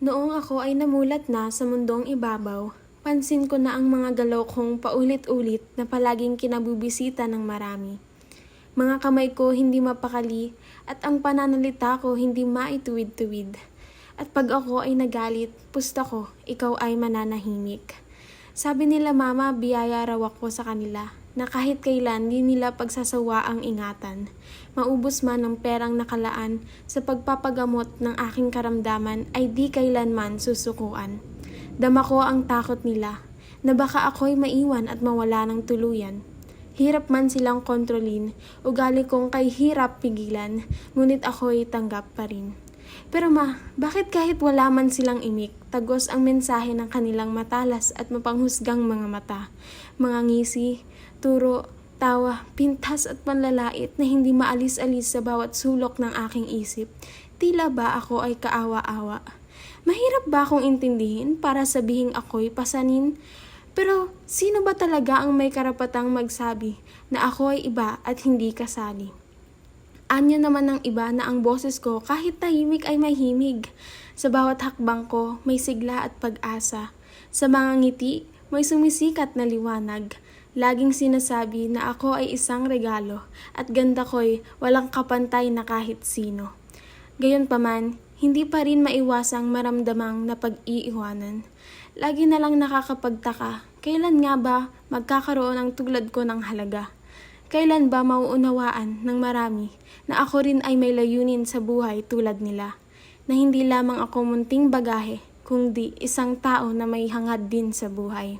Noong ako ay namulat na sa mundong ibabaw, pansin ko na ang mga galaw kong paulit-ulit na palaging kinabubisita ng marami. Mga kamay ko hindi mapakali at ang pananalita ko hindi maituwid-tuwid. At pag ako ay nagalit, pusta ko, ikaw ay mananahimik. Sabi nila mama, biyaya raw ako sa kanila na kahit kailan di nila pagsasawa ang ingatan. Maubos man ang perang nakalaan sa pagpapagamot ng aking karamdaman ay di kailanman susukuan. Dama ko ang takot nila na baka ako'y maiwan at mawala ng tuluyan. Hirap man silang kontrolin, ugali kong kay hirap pigilan, ngunit ako'y tanggap pa rin. Pero ma, bakit kahit wala man silang imik, tagos ang mensahe ng kanilang matalas at mapanghusgang mga mata, mga ngisi, turo, tawa, pintas at panlalait na hindi maalis-alis sa bawat sulok ng aking isip. Tila ba ako ay kaawa-awa? Mahirap ba akong intindihin para sabihing ako'y pasanin? Pero sino ba talaga ang may karapatang magsabi na ako ay iba at hindi kasali? Anya naman ng iba na ang boses ko kahit tahimik ay may himig. Sa bawat hakbang ko, may sigla at pag-asa. Sa mga ngiti, may sumisikat na liwanag. Laging sinasabi na ako ay isang regalo at ganda ko'y walang kapantay na kahit sino. Gayunpaman, hindi pa rin maiwasang maramdamang na pag-iiwanan. Lagi na lang nakakapagtaka, kailan nga ba magkakaroon ang tulad ko ng halaga? Kailan ba mauunawaan ng marami na ako rin ay may layunin sa buhay tulad nila? Na hindi lamang ako munting bagahe, kundi isang tao na may hangad din sa buhay.